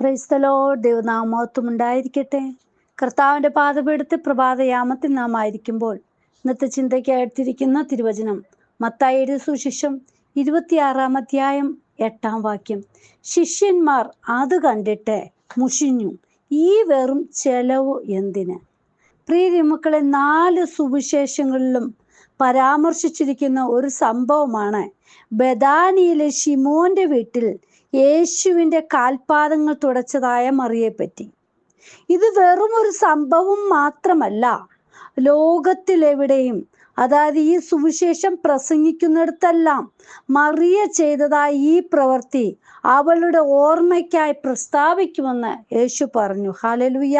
പ്രൈസ്തലോ ദൈവനാമോത്വം ഉണ്ടായിരിക്കട്ടെ. കർത്താവിന്റെ പാദപീഠത്തിൽ പ്രഭാതയാമത്തിൽ നാം ആയിരിക്കുമ്പോൾ ഇന്നത്തെ ചിന്തയ്ക്കായിട്ടിരിക്കുന്ന തിരുവചനം മത്തായിയുടെ സുശിഷം ഇരുപത്തിയാറാം അധ്യായം എട്ടാം വാക്യം. ശിഷ്യന്മാർ അത് കണ്ടിട്ട് മുഷിഞ്ഞു. ഈ വെറും ചെലവ് എന്തിന്? പ്രിയ മക്കളെ നാല് സുവിശേഷങ്ങളിലും പരാമർശിച്ചിരിക്കുന്ന ഒരു സംഭവമാണ് ബദാനിയിലെ ഷിമോന്റെ വീട്ടിൽ യേശുവിന്റെ കാൽപാദങ്ങൾ തുടച്ചതായ മറിയെപ്പറ്റി. ഇത് വെറും ഒരു സംഭവം മാത്രമല്ല. ലോകത്തിലെവിടെയും അതായത് ഈ സുവിശേഷം പ്രസംഗിക്കുന്നിടത്തെല്ലാം മറിയ ചെയ്തതായി ഈ പ്രവൃത്തി അവളുടെ ഓർമ്മയ്ക്കായി പ്രസ്താവിക്കുമെന്ന് യേശു പറഞ്ഞു. ഹാലലുയ്യ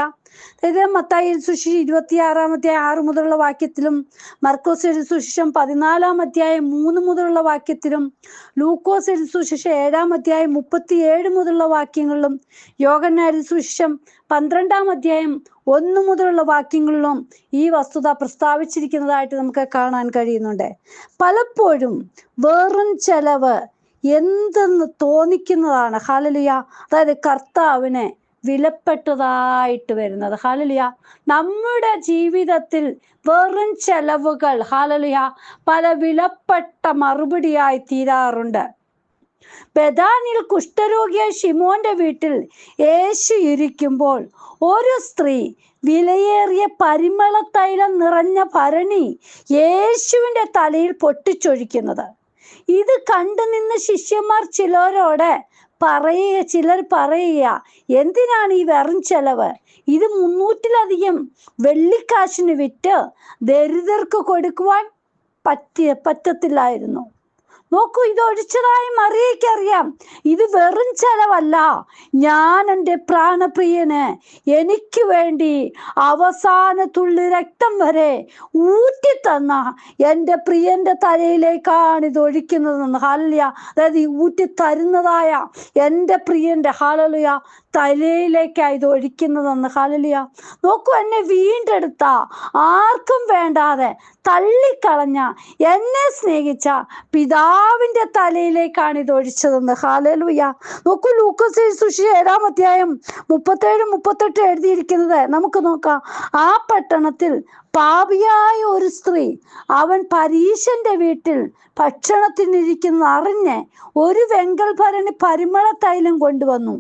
അതായത് മത്തായി ഇരുപത്തിയാറാം അധ്യായം ആറ് മുതലുള്ള വാക്യത്തിലും മർക്കോസ് സുശേഷം പതിനാലാം അധ്യായം മൂന്ന് മുതലുള്ള വാക്യത്തിലും ലൂക്കോസ് സുശേഷം ഏഴാം അധ്യായം മുപ്പത്തിയേഴ് മുതലുള്ള വാക്യങ്ങളിലും യോഗനാരി സുശേഷം പന്ത്രണ്ടാം അധ്യായം ഒന്ന് മുതലുള്ള വാക്യങ്ങളിലും ഈ വസ്തുത പ്രസ്താവിച്ചിരിക്കുന്നതായിട്ട് നമുക്ക് കാണാൻ കഴിയുന്നുണ്ട്. പലപ്പോഴും വെറും ചെലവ് എന്തെന്ന് തോന്നിക്കുന്നതാണ്. ഹാലലിയ അതായത് കർത്താവിനെ വിലപ്പെട്ടതായിട്ട് വരുന്നത്. ഹാലലിയ നമ്മുടെ ജീവിതത്തിൽ വെറും ചെലവുകൾ ഹാലലിയ പല വിലപ്പെട്ട മറുപടിയായി തീരാറുണ്ട്. ബദാനിൽ കുഷ്ഠരോഗിയ ഷിമോന്റെ വീട്ടിൽ യേശു ഇരിക്കുമ്പോൾ ഒരു സ്ത്രീ വിലയേറിയ പരിമള തൈലം നിറഞ്ഞ ഭരണി യേശുവിന്റെ തലയിൽ പൊട്ടിച്ചൊഴിക്കുന്നത്. ഇത് കണ്ടു നിന്ന് ശിഷ്യന്മാർ ചിലരോട് പറയുക ചിലർ പറയുക എന്തിനാണ് ഈ വെറും ചെലവ്? ഇത് മുന്നൂറ്റിലധികം വെള്ളിക്കാശിന് വിറ്റ് ദരിദ്രർക്ക് കൊടുക്കുവാൻ പറ്റിയ പറ്റത്തില്ലായിരുന്നു. നോക്കൂ ഇത് ഒഴിച്ചതായി മറിയക്കറിയാം ഇത് വെറും ചെലവല്ല. ഞാൻ എന്റെ പ്രാണപ്രിയന് എനിക്ക് വേണ്ടി അവസാന തുള്ളി രക്തം വരെ ഊറ്റി തന്ന എന്റെ പ്രിയന്റെ തലയിലേക്കാണ് ഇത് ഒഴിക്കുന്നതെന്ന്. ഹാലലിയ അതായത് ഊറ്റി തരുന്നതായ എന്റെ പ്രിയന്റെ ഹാലലിയ തലയിലേക്കാണ് ഇത് ഒഴിക്കുന്നതെന്ന്. ഹാലലിയ നോക്കൂ എന്നെ വീണ്ടെടുത്ത. ആർക്കും വേണ്ടാതെ തള്ളിക്കളഞ്ഞ എന്നെ സ്നേഹിച്ച പിതാവിന്റെ തലയിലേക്കാണ് ഇത് ഒഴിച്ചതെന്ന്. ഹാലലുയ നോക്കൂ ലൂക്കസ് സുഷി ഏഴാം അധ്യായം മുപ്പത്തേഴ് മുപ്പത്തെട്ട് എഴുതിയിരിക്കുന്നത്. നമുക്ക് നോക്കാം. ആ പട്ടണത്തിൽ പാപിയായ ഒരു സ്ത്രീ അവൻ പരീശന്റെ വീട്ടിൽ ഭക്ഷണത്തിനിരിക്കുന്ന അറിഞ്ഞ് ഒരു വെങ്കൽ ഭരണി പരിമള തൈലം കൊണ്ടുവന്നു.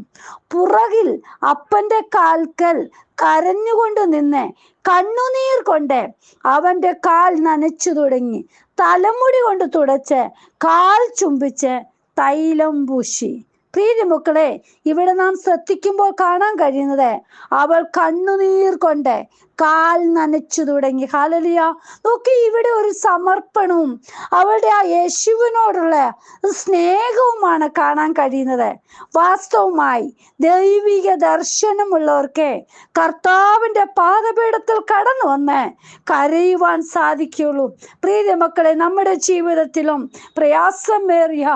പുറകിൽ അപ്പന്റെ കാൽക്കൽ കരഞ്ഞുകൊണ്ട് നിന്ന് കണ്ണുനീർ കൊണ്ട് അവന്റെ കാൽ നനച്ചു തുടങ്ങി. തലമുടി കൊണ്ട് തുടച്ച് കാൽ ചുംബിച്ച് തൈലം പൂശി. പ്രീതി മക്കളെ ഇവിടെ നാം ശ്രദ്ധിക്കുമ്പോൾ കാണാൻ കഴിയുന്നത് അവൾ കണ്ണുനീർ കൊണ്ട് കാൽ നനച്ചു തുടങ്ങി. ഹാലലിയ നോക്കി ഇവിടെ ഒരു സമർപ്പണവും അവളുടെ ആ യേശുവിനോടുള്ള സ്നേഹവുമാണ് കാണാൻ കഴിയുന്നത്. വാസ്തവമായി ദൈവിക ദർശനമുള്ളവർക്ക് കർത്താവിന്റെ പാതപീഠത്തിൽ കടന്നു വന്ന് കരയുവാൻ സാധിക്കുള്ളൂ പ്രീതി മക്കളെ നമ്മുടെ ജീവിതത്തിലും പ്രയാസമേറിയ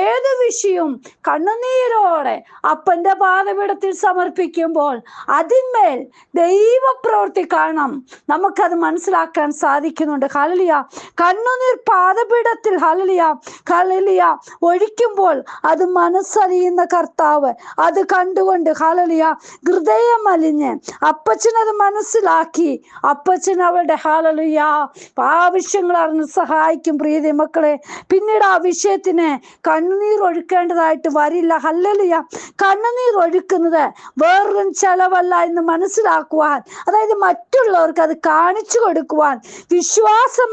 ഏത് വിഷയവും കണ്ണുനീരോടെ അപ്പന്റെ പാതപീഠത്തിൽ സമർപ്പിക്കുമ്പോൾ അതിന്മേൽ ദൈവപ്രവൃത്തി കാണാം. നമുക്കത് മനസ്സിലാക്കാൻ സാധിക്കുന്നുണ്ട്. ഹലലിയ കണ്ണുനീർ പാതപീഠത്തിൽ ഹലലിയ ഹലലിയ ഒഴിക്കുമ്പോൾ അത് മനസ്സറിയുന്ന കർത്താവ്. അത് കണ്ടുകൊണ്ട് ഹലലിയ ഹൃദയം അലിഞ്ഞ് അപ്പച്ചനത് മനസ്സിലാക്കി. അപ്പച്ചൻ അവളുടെ ഹലലിയ ആവശ്യങ്ങൾ അറിഞ്ഞ് സഹായിക്കും പ്രീതി മക്കളെ. പിന്നീട് ആ വിഷയത്തിന് കണ്ണുനീർ ഒഴുക്കേണ്ടതായിട്ട് വരില്ല. ഹല്ലലിയ. കണ്ണുനീർ ഒഴുക്കുന്നത് വേറൊരു ചെലവല്ല എന്ന് മനസ്സിലാക്കുവാൻ. അതായത് മറ്റുള്ളവർക്ക് അത് കാണിച്ചു കൊടുക്കുവാൻ വിശ്വാസം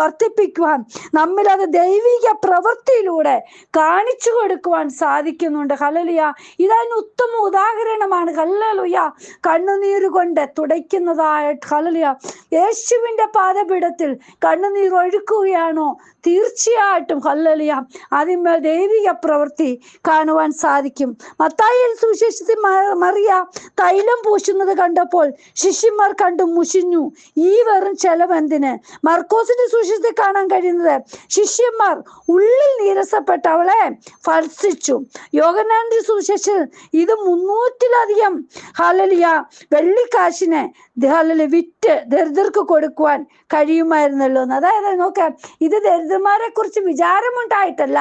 വർദ്ധിപ്പിക്കുവാൻ നമ്മിൽ അത് ദൈവിക പ്രവൃത്തിയിലൂടെ കാണിച്ചു കൊടുക്കുവാൻ സാധിക്കുന്നുണ്ട്. ഹലലിയ ഇതതിന് ഉത്തമ ഉദാഹരണമാണ്. ഹല്ലലുയ. കണ്ണുനീര് കൊണ്ട് തുടയ്ക്കുന്നതായ ഹലലിയ യേശുവിന്റെ പാദപീഠത്തിൽ കണ്ണുനീർ ഒഴുക്കുകയാണോ? തീർച്ചയായിട്ടും. ഹല്ലലിയ. അതിന്മേൽ ദൈവിക പ്രവൃത്തി കാണുവാൻ സാധിക്കും. മത്തായിൽ സുവിശേഷത്തിൽ മറിയ തൈലം പൂശുന്നത് കണ്ടപ്പോൾ ശിഷ്യന്മാർ കണ്ടു മുഷിഞ്ഞു. ഈ വെറും ചെലവെന്തിന്? മർക്കോസിന്റെ സുശേഷത്തിൽ കാണാൻ കഴിയുന്നത് ശിഷ്യന്മാർ ഉള്ളിൽ നീരസപ്പെട്ട അവളെ ഫത്സിച്ചു. യോഗനാന്റെ സുശേഷൻ ഇത് മുന്നൂറ്റിലധികം. ഹലലിയ വെള്ളിക്കാശിനെ ഹലലി വിറ്റ് ദരിദ്രർക്ക് കൊടുക്കുവാൻ കഴിയുമായിരുന്നല്ലോ എന്ന്. അതായത് നോക്ക ഇത് ദരിദ്രന്മാരെ കുറിച്ച് വിചാരമുണ്ടായിട്ടല്ല.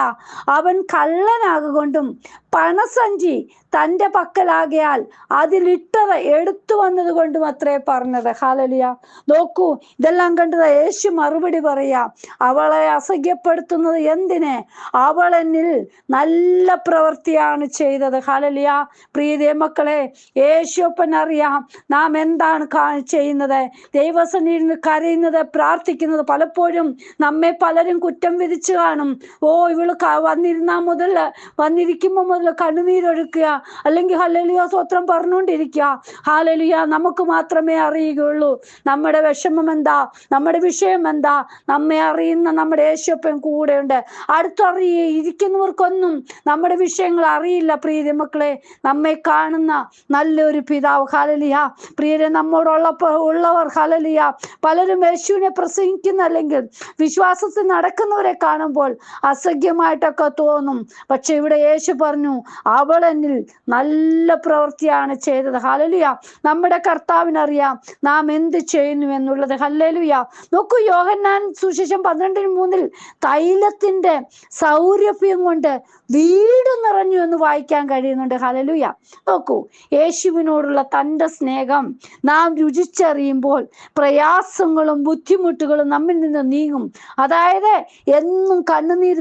അവൻ കള്ളനാകൊണ്ടും പണസഞ്ചി തന്റെ പക്കലാകയാൽ അതിലിട്ടത് എടുത്തു വന്നത് കൊണ്ടും അത്രേ പറഞ്ഞത്. ഹാലലിയ നോക്കൂ ഇതെല്ലാം കണ്ടത് യേശു മറുപടി പറയാ അവളെ അസഹ്യപ്പെടുത്തുന്നത് എന്തിന്? അവൾ എന്നിൽ നല്ല പ്രവൃത്തിയാണ് ചെയ്തത്. ഹാലലിയ പ്രീതിയ മക്കളെ യേശുപ്പൻ അറിയാം നാം എന്താണ് ചെയ്യുന്നത്. ദൈവസന്നിധിയിൽ കരയുന്നത് പ്രാർത്ഥിക്കുന്നത് പലപ്പോഴും നമ്മെ പലരും കുറ്റം വിധിച്ചു കാണും. ഓ ഇവൾ വന്നിരുന്ന മുതൽ വന്നിരിക്കുമ്പോൾ കണ്ണുനീരൊഴുക്കുക അല്ലെങ്കിൽ ഹലലിയ സ്വത്രം പറഞ്ഞുകൊണ്ടിരിക്കുക. ഹാലലിയ നമുക്ക് മാത്രമേ അറിയുകയുള്ളൂ. നമ്മുടെ വിഷമം എന്താ? നമ്മുടെ വിഷയം എന്താ? നമ്മെ അറിയുന്ന നമ്മുടെ യേശുപ്പൻ കൂടെയുണ്ട്. അടുത്തറിയ ഇരിക്കുന്നവർക്കൊന്നും നമ്മുടെ വിഷയങ്ങൾ അറിയില്ല പ്രീതി മക്കളെ. നമ്മെ കാണുന്ന നല്ലൊരു പിതാവ് ഹാലലിയ പ്രിയരെ നമ്മോടുള്ളപ്പോൾ ഉള്ളവർ ഹലലിയ പലരും യേശുവിനെ പ്രസംഗിക്കുന്ന അല്ലെങ്കിൽ വിശ്വാസത്തിൽ നടക്കുന്നവരെ കാണുമ്പോൾ അസഖ്യമായിട്ടൊക്കെ തോന്നും. പക്ഷെ ഇവിടെ യേശു പറഞ്ഞു അവൾ എന്നിൽ നല്ല പ്രവൃത്തിയാണ് ചെയ്തത്. ഹലലുയ നമ്മുടെ കർത്താവിനറിയാം നാം എന്ത് ചെയ്യുന്നു എന്നുള്ളത്. ഹല്ലലുയ. നോക്കൂ യോഹന്നാൻ സുശേഷം പന്ത്രണ്ടിന് മൂന്നിൽ തൈലത്തിന്റെ സൗരഭ്യം കൊണ്ട് വീട് നിറഞ്ഞു എന്ന് വായിക്കാൻ കഴിയുന്നുണ്ട്. ഹലലുയ നോക്കൂ യേശുവിനോടുള്ള തന്റെ സ്നേഹം നാം രുചിച്ചറിയുമ്പോൾ പ്രയാസങ്ങളും ബുദ്ധിമുട്ടുകളും നമ്മിൽ നിന്ന് നീങ്ങും. അതായത് എന്നും കണ്ണുനീർ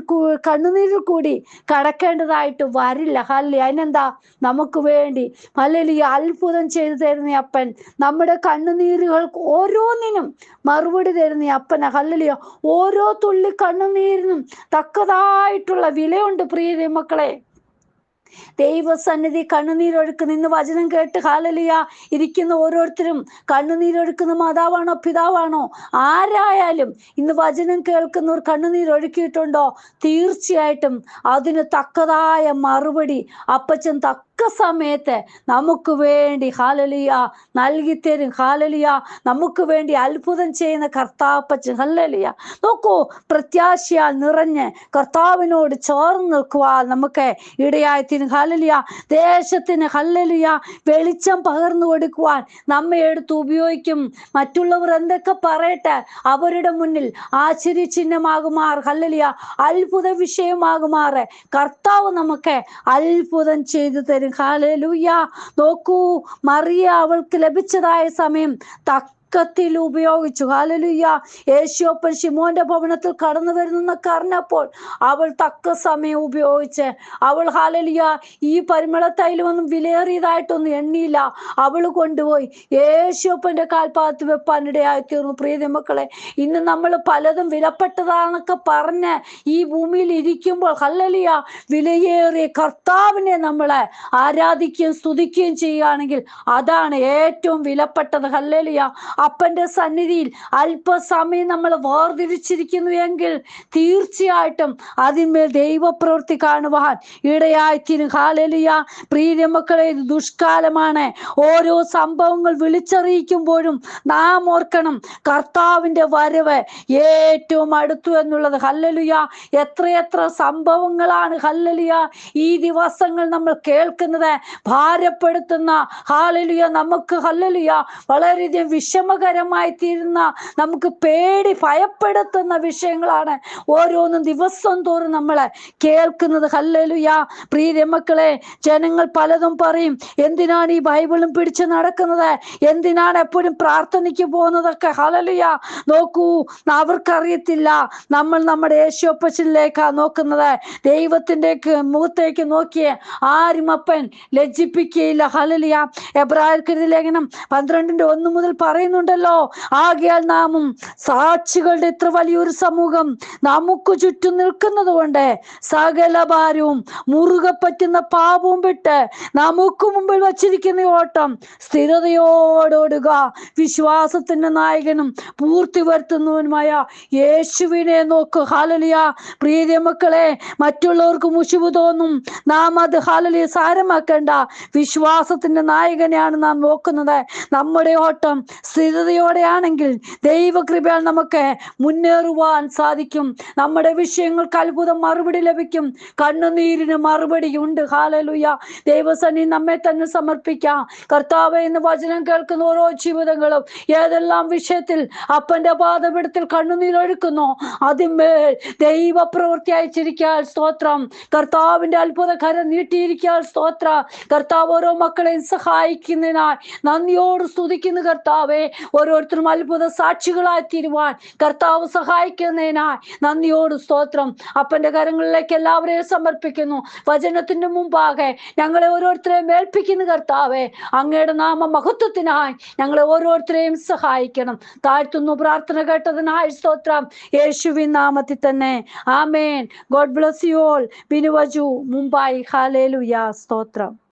കണ്ണുനീരിൽ കൂടി കടക്കേണ്ടതായിട്ട് വരില്ല. ഹല്ലി അതിനെന്താ? നമുക്ക് വേണ്ടി. ഹല്ലേലൂയ. അത്ഭുതം ചെയ്തു തരുന്ന അപ്പൻ. നമ്മുടെ കണ്ണുനീരുകൾക്ക് ഓരോന്നിനും മറുപടി തരുന്ന അപ്പന. ഹല്ലേലൂയ. ഓരോ തുള്ളി കണ്ണുനീരിനും തക്കതായിട്ടുള്ള വിലയുണ്ട് പ്രിയ മക്കളെ ദൈവസന്നിധി കണ്ണുനീരൊഴുക്കുന്ന നിന്ന് വചനം കേട്ട് ഹാലലിയ ഇരിക്കുന്ന ഓരോരുത്തരും കണ്ണുനീരൊഴുക്കുന്ന മാതാവാണോ പിതാവാണോ? ആരായാലും ഇന്ന് വചനം കേൾക്കുന്നവർ കണ്ണുനീരൊഴുക്കിയിട്ടുണ്ടോ? തീർച്ചയായിട്ടും അതിന് തക്കതായ മറുപടി അപ്പച്ചൻ തക്ക സമയത്ത് നമുക്ക് വേണ്ടി ഹാലലിയ നൽകി തരും ഹാലലിയ നമുക്ക് വേണ്ടി അത്ഭുതം ചെയ്യുന്ന കർത്താപ്പച്ചൻ ഹല്ലലിയ. നോക്കൂ പ്രത്യാശയാൽ നിറഞ്ഞ് കർത്താവിനോട് ചേർന്ന് നിൽക്കുവാൻ നമുക്ക് ഇടയായി തീരും. ഹല്ലലിയ. ദേശത്തിന് ഹല്ലലിയ വെളിച്ചം പകർന്നു കൊടുക്കുവാൻ നമ്മെ എടുത്ത് ഉപയോഗിക്കും. മറ്റുള്ളവർ എന്തൊക്കെ പറയട്ടെ അവരുടെ മുന്നിൽ ആശ്ചര്യ ചിഹ്നമാകുമാർ ഹല്ലലിയ. അത്ഭുത വിഷയമാകുമാറ്. കർത്താവ് നമുക്ക് അത്ഭുതം ചെയ്തു തരും. ഹാലലൂയ. നോക്കൂ മറിയ അവൾക്ക് ലഭിച്ചതായ സമയം തക്കത്തിൽ ഉപയോഗിച്ചു. ഹാലലുയ്യ യേശുപ്പൻ ശിമോന്റെ ഭവനത്തിൽ കടന്നു വരുന്ന കറിഞ്ഞപ്പോൾ അവൾ തക്ക സമയം ഉപയോഗിച്ച് അവൾ ഹാലലിയ ഈ പരിമള തൈലമൊന്നും വിലയേറിയതായിട്ടൊന്നും എണ്ണിയില്ല. അവൾ കൊണ്ടുപോയി. യേശുപ്പന്റെ കാൽപാദത്ത് വെപ്പാനിടയായി തീർന്നു. പ്രീതി മക്കളെ ഇന്ന് നമ്മൾ പലതും വിലപ്പെട്ടതാണെന്നൊക്കെ പറഞ്ഞ് ഈ ഭൂമിയിൽ ഇരിക്കുമ്പോൾ ഹല്ലലിയ വിലയേറിയ കർത്താവിനെ നമ്മളെ ആരാധിക്കുകയും സ്തുതിക്കുകയും ചെയ്യുകയാണെങ്കിൽ അതാണ് ഏറ്റവും വിലപ്പെട്ടത്. ഹല്ലലിയ. അപ്പന്റെ സന്നിധിയിൽ അല്പസമയം നമ്മൾ വേർതിരിച്ചിരിക്കുന്നു എങ്കിൽ തീർച്ചയായിട്ടും അതിന്മേൽ ദൈവപ്രവൃത്തി കാണുവാൻ ഇടയായിത്തീരും. ഹാലലിയ പ്രീതി മക്കളെ ദുഷ്കാലമാണ്. ഓരോ സംഭവങ്ങൾ വിളിച്ചറിയിക്കുമ്പോഴും നാം ഓർക്കണം കർത്താവിന്റെ വരവ് ഏറ്റവും അടുത്തു എന്നുള്ളത്. ഹല്ലലുയ. എത്രയെത്ര സംഭവങ്ങളാണ് ഹല്ലലുയ. ഈ ദിവസങ്ങൾ നമ്മൾ കേൾക്കുന്നത് ഭാരപ്പെടുത്തുന്ന. ഹാലലുയ നമുക്ക് ഹല്ലലുയ വളരെയധികം വിഷമകരമായി തീരുന്ന നമുക്ക് പേടി ഭയപ്പെടുത്തുന്ന വിഷയങ്ങളാണ് ഓരോന്നും ദിവസം തോറും നമ്മൾ കേൾക്കുന്നത്. ഹല്ലലുയാ. പ്രിയ മക്കളെ ജനങ്ങൾ പലതും പറയും. എന്തിനാണ് ഈ ബൈബിളും പിടിച്ച് നടക്കുന്നത്? എന്തിനാണ് എപ്പോഴും പ്രാർത്ഥനയ്ക്ക് പോകുന്നതൊക്കെ? ഹലലുയാ നോക്കൂ അവർക്കറിയത്തില്ല. നമ്മൾ നമ്മുടെ യേശുപ്പച്ചനിലേക്കാ നോക്കുന്നത്. ദൈവത്തിന്റെ മുഖത്തേക്ക് നോക്കിയ ആരും അപ്പൻ ലജ്ജിപ്പിക്കുകയില്ല. ഹലലിയ എബ്രായർക്കെഴുതി ലേഖനം പന്ത്രണ്ടിന്റെ ഒന്ന് മുതൽ പറയുന്നുണ്ടല്ലോ. ആകയാൽ നാമും സാക്ഷികളുടെ ഇത്ര വലിയൊരു സമൂഹം നമുക്ക് ചുറ്റും നിൽക്കുന്നത് കൊണ്ട് സകല ഭാരവും മുറുകെ പറ്റുന്ന പാപവും വിട്ട് നമുക്ക് മുമ്പിൽ വച്ചിരിക്കുന്ന ഓട്ടം സ്ഥിരതയോടോടുക വിശ്വാസത്തിന്റെ നായകനും പൂർത്തി വരുത്തുന്നവനുമായ യേശുവിനെ നോക്ക്. ഹാലലിയ പ്രീതി മക്കളെ മറ്റുള്ളവർക്ക് മുഷിവ് തോന്നും. നാം അത് ഹാലലിയ സാരമാക്കേണ്ട. വിശ്വാസത്തിന്റെ നായകനെയാണ് നാം നോക്കുന്നത്. നമ്മുടെ ഓട്ടം സ്ഥിരതയോടെയാണെങ്കിൽ ദൈവകൃപയാൽ നമുക്ക് മുന്നേറുവാൻ സാധിക്കും. നമ്മുടെ വിഷയങ്ങൾക്ക് അത്ഭുതം മറുപടി ലഭിക്കും. കണ്ണുനീരിന് മറുപടി ഉണ്ട്. ഹാലലുയ ദൈവസനി നമ്മെ തന്നെ സമർപ്പിക്കാം. കർത്താവ് എന്ന് വചനം കേൾക്കുന്ന ഓരോ ജീവിതങ്ങളും ഏതെല്ലാം വിഷയത്തിൽ അപ്പന്റെ പാദപിടത്തിൽ കണ്ണുനീരൊഴുക്കുന്നു അതിന്മേൽ ദൈവ പ്രവൃത്തി അയച്ചിരിക്കാൻ സ്തോത്രം. കർത്താവിന്റെ അത്ഭുത കരം നീട്ടിയിരിക്കാൻ സ്തോത്ര. കർത്താവ് ഓരോ മക്കളെയും സഹായിക്കുന്നതിനാൽ നന്ദിയോട് സ്തുതിക്കുന്നു കർത്താവെ. ഓരോരുത്തരും അത്ഭുത സാക്ഷികളായി തീരുവാൻ കർത്താവ് സഹായിക്കുന്നതിനായി നന്ദിയോട് സ്തോത്രം. അപ്പന്റെ കരങ്ങളിലേക്ക് എല്ലാവരെയും സമർപ്പിക്കുന്നു. വചനത്തിന്റെ മുമ്പാകെ ഞങ്ങളെ ഓരോരുത്തരെയും ഏൽപ്പിക്കുന്നു കർത്താവെ. അങ്ങയുടെ നാമ മഹത്വത്തിനായി ഞങ്ങളെ ഓരോരുത്തരെയും സഹായിക്കണം. താഴ്ത്തുന്നു പ്രാർത്ഥന കേട്ടതിനായി സ്തോത്രം. യേശുവിൻ നാമത്തിൽ തന്നെ. Amen. God bless you all. Binuvaju Mumbai hallelujah സ്തോത്രം.